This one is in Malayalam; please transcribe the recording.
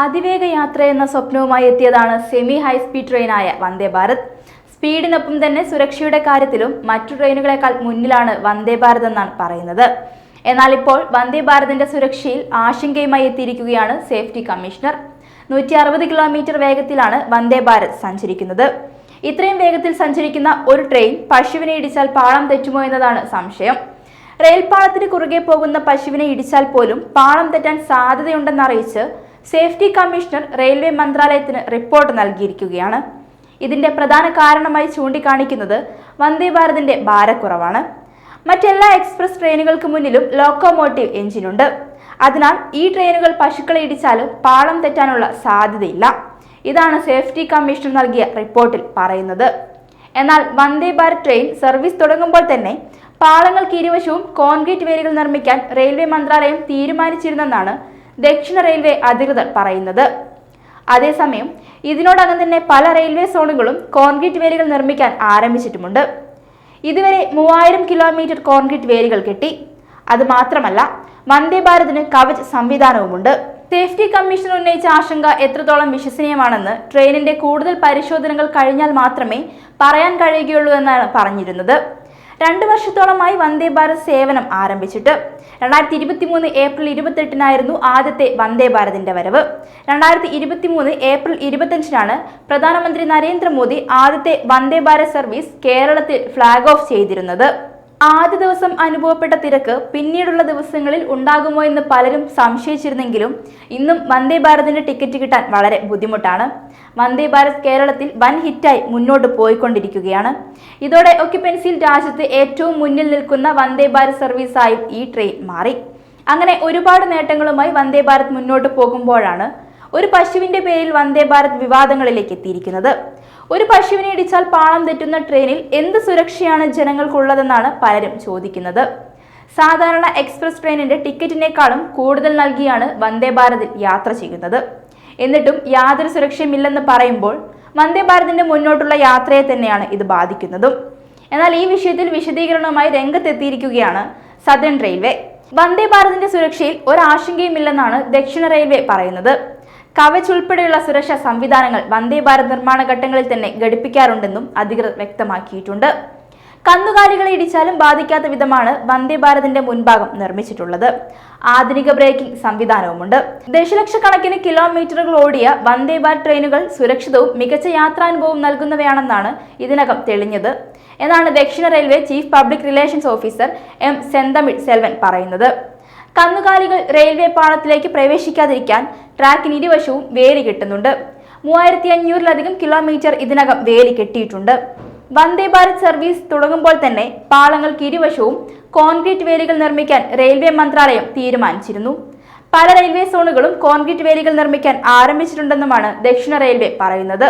അതിവേഗ യാത്ര എന്ന സ്വപ്നവുമായി എത്തിയതാണ് സെമി ഹൈസ്പീഡ് ട്രെയിനായ വന്ദേ ഭാരത്. സ്പീഡിനൊപ്പം തന്നെ സുരക്ഷയുടെ കാര്യത്തിലും മറ്റു ട്രെയിനുകളെക്കാൾ മുന്നിലാണ് വന്ദേ ഭാരത് എന്നാണ് പറയുന്നത്. എന്നാൽ ഇപ്പോൾ വന്ദേ ഭാരതിന്റെ സുരക്ഷയിൽ ആശങ്കയുമായി എത്തിയിരിക്കുകയാണ് സേഫ്റ്റി കമ്മീഷണർ നൂറ്റി അറുപത് കിലോമീറ്റർ വേഗത്തിലാണ് വന്ദേ ഭാരത് സഞ്ചരിക്കുന്നത്. ഇത്രയും വേഗത്തിൽ സഞ്ചരിക്കുന്ന ഒരു ട്രെയിൻ പശുവിനെ ഇടിച്ചാൽ പാളം തെറ്റുമോ എന്നതാണ് സംശയം. റെയിൽപാളത്തിന് കുറുകെ പോകുന്ന പശുവിനെ ഇടിച്ചാൽ പോലും പാളം തെറ്റാൻ സാധ്യതയുണ്ടെന്നറിയിച്ച് സേഫ്റ്റി കമ്മീഷണർ റെയിൽവേ മന്ത്രാലയത്തിന് റിപ്പോർട്ട് നൽകിയിരിക്കുകയാണ്. ഇതിന്റെ പ്രധാന കാരണമായി ചൂണ്ടിക്കാണിക്കുന്നത് വന്ദേ ഭാരതിന്റെ ഭാരക്കുറവാണ്. മറ്റെല്ലാ എക്സ്പ്രസ് ട്രെയിനുകൾക്ക് മുന്നിലും ലോക്കോമോട്ടീവ് എഞ്ചിനുണ്ട്. അതിനാൽ ഈ ട്രെയിനുകൾ പശുക്കളെ ഇടിച്ചാലും പാളം തെറ്റാനുള്ള സാധ്യതയില്ല. ഇതാണ് സേഫ്റ്റി കമ്മീഷണർ നൽകിയ റിപ്പോർട്ടിൽ പറയുന്നത്. എന്നാൽ വന്ദേ ഭാരത് ട്രെയിൻ സർവീസ് തുടങ്ങുമ്പോൾ തന്നെ പാളങ്ങൾക്ക് ഇരുവശവും കോൺക്രീറ്റ് വേരുകൾ നിർമ്മിക്കാൻ റെയിൽവേ മന്ത്രാലയം തീരുമാനിച്ചിരുന്നെന്നാണ് ദക്ഷിണ റെയിൽവേ അധികൃതർ പറയുന്നത്. അതേസമയം ഇതിനോടകം തന്നെ പല റെയിൽവേ സോണുകളും കോൺക്രീറ്റ് വേലികൾ നിർമ്മിക്കാൻ ആരംഭിച്ചിട്ടുമുണ്ട്. ഇതുവരെ മൂവായിരം കിലോമീറ്റർ കോൺക്രീറ്റ് വേലികൾ കെട്ടി. അത് മാത്രമല്ല വന്ദേ ഭാരതിന് കവച് സംവിധാനവുമുണ്ട്. സേഫ്റ്റി കമ്മീഷൻ ഉന്നയിച്ച ആശങ്ക എത്രത്തോളം വിശ്വസനീയമാണെന്ന് ട്രെയിനിന്റെ കൂടുതൽ പരിശോധനകൾ കഴിഞ്ഞാൽ മാത്രമേ പറയാൻ കഴിയുകയുള്ളൂ എന്നാണ് പറഞ്ഞിരുന്നത്. രണ്ടു വർഷത്തോളമായി വന്ദേ ഭാരത് സേവനം ആരംഭിച്ചിട്ട്. രണ്ടായിരത്തി ഇരുപത്തി മൂന്ന് ഏപ്രിൽ ഇരുപത്തെട്ടിനായിരുന്നു ആദ്യത്തെ വന്ദേ ഭാരതിന്റെ വരവ്. രണ്ടായിരത്തി ഇരുപത്തി മൂന്ന് ഏപ്രിൽ ഇരുപത്തഞ്ചിനാണ് പ്രധാനമന്ത്രി നരേന്ദ്രമോദി ആദ്യത്തെ വന്ദേ ഭാരത് സർവീസ് കേരളത്തിൽ ഫ്ളാഗ് ഓഫ് ചെയ്തിരുന്നത്. ആദ്യ ദിവസം അനുഭവപ്പെട്ട തിരക്ക് പിന്നീടുള്ള ദിവസങ്ങളിൽ ഉണ്ടാകുമോ എന്ന് പലരും സംശയിച്ചിരുന്നെങ്കിലും ഇന്നും വന്ദേ ഭാരതിന്റെ ടിക്കറ്റ് കിട്ടാൻ വളരെ ബുദ്ധിമുട്ടാണ്. വന്ദേ ഭാരത് കേരളത്തിൽ വൻ ഹിറ്റായി മുന്നോട്ട് പോയിക്കൊണ്ടിരിക്കുകയാണ്. ഇതോടെ ഒക്യുപ്പൻസിയിൽ രാജ്യത്ത് ഏറ്റവും മുന്നിൽ നിൽക്കുന്ന വന്ദേ ഭാരത് സർവീസായും ഈ ട്രെയിൻ മാറി. അങ്ങനെ ഒരുപാട് നേട്ടങ്ങളുമായി വന്ദേ ഭാരത് മുന്നോട്ട് പോകുമ്പോഴാണ് ഒരു പശുവിന്റെ പേരിൽ വന്ദേ ഭാരത് വിവാദങ്ങളിലേക്ക് എത്തിയിരിക്കുന്നത്. ഒരു പശുവിനെ ഇടിച്ചാൽ പാളം തെറ്റുന്ന ട്രെയിനിൽ എന്ത് സുരക്ഷയാണ് ജനങ്ങൾക്കുള്ളതെന്നാണ് പലരും ചോദിക്കുന്നത്. സാധാരണ എക്സ്പ്രസ് ട്രെയിനിന്റെ ടിക്കറ്റിനേക്കാളും കൂടുതൽ നൽകിയാണ് വന്ദേ ഭാരതിൽ യാത്ര ചെയ്യുന്നത്. എന്നിട്ടും യാതൊരു സുരക്ഷയുമില്ലെന്ന് പറയുമ്പോൾ വന്ദേ ഭാരതിന്റെ മുന്നോട്ടുള്ള യാത്രയെ തന്നെയാണ് ഇത് ബാധിക്കുന്നതും. എന്നാൽ ഈ വിഷയത്തിൽ വിശദീകരണവുമായി രംഗത്തെത്തിയിരിക്കുകയാണ് സദേൺ റെയിൽവേ. വന്ദേ ഭാരതിന്റെ സുരക്ഷയിൽ ഒരാശങ്കയുമില്ലെന്നാണ് ദക്ഷിണ റെയിൽവേ പറയുന്നത്. കവച് ഉൾപ്പെടെയുള്ള സുരക്ഷാ സംവിധാനങ്ങൾ വന്ദേ ഭാരത് നിർമ്മാണ ഘട്ടങ്ങളിൽ തന്നെ ഘടിപ്പിക്കാറുണ്ടെന്നും അധികൃതർ വ്യക്തമാക്കിയിട്ടുണ്ട്. കന്നുകാലികളെ ഇടിച്ചാലും ബാധിക്കാത്ത വിധമാണ് വന്ദേ ഭാരതിന്റെ മുൻഭാഗം നിർമ്മിച്ചിട്ടുള്ളത്. ആധുനിക ബ്രേക്കിംഗ് സംവിധാനവുമുണ്ട്. ദശലക്ഷക്കണക്കിന് കിലോമീറ്ററുകൾ ഓടിയ വന്ദേ ഭാരത് ട്രെയിനുകൾ സുരക്ഷിതവും മികച്ച യാത്രാനുഭവം നൽകുന്നവയാണെന്നാണ് ഇതിനകം തെളിഞ്ഞത്. എന്നാണ് ദക്ഷിണ railway chief public relations officer M Senthamizh Selvan പറയുന്നത്. കന്നുകാലികൾ റെയിൽവേ പാളത്തിലേക്ക് പ്രവേശിക്കാതിരിക്കാൻ ട്രാക്കിന് ഇരുവശവും വേലി കെട്ടുന്നുണ്ട്. മൂവായിരത്തി അഞ്ഞൂറിലധികം കിലോമീറ്റർ ഇതിനകം വേലി കെട്ടിയിട്ടുണ്ട്. വന്ദേ ഭാരത് സർവീസ് തുടങ്ങുമ്പോൾ തന്നെ പാളങ്ങൾക്ക് ഇരുവശവും കോൺക്രീറ്റ് വേലികൾ നിർമ്മിക്കാൻ റെയിൽവേ മന്ത്രാലയം തീരുമാനിച്ചിരുന്നു. പല റെയിൽവേ സോണുകളും കോൺക്രീറ്റ് വേലികൾ നിർമ്മിക്കാൻ ആരംഭിച്ചിട്ടുണ്ടെന്നുമാണ് ദക്ഷിണ റെയിൽവേ പറയുന്നത്.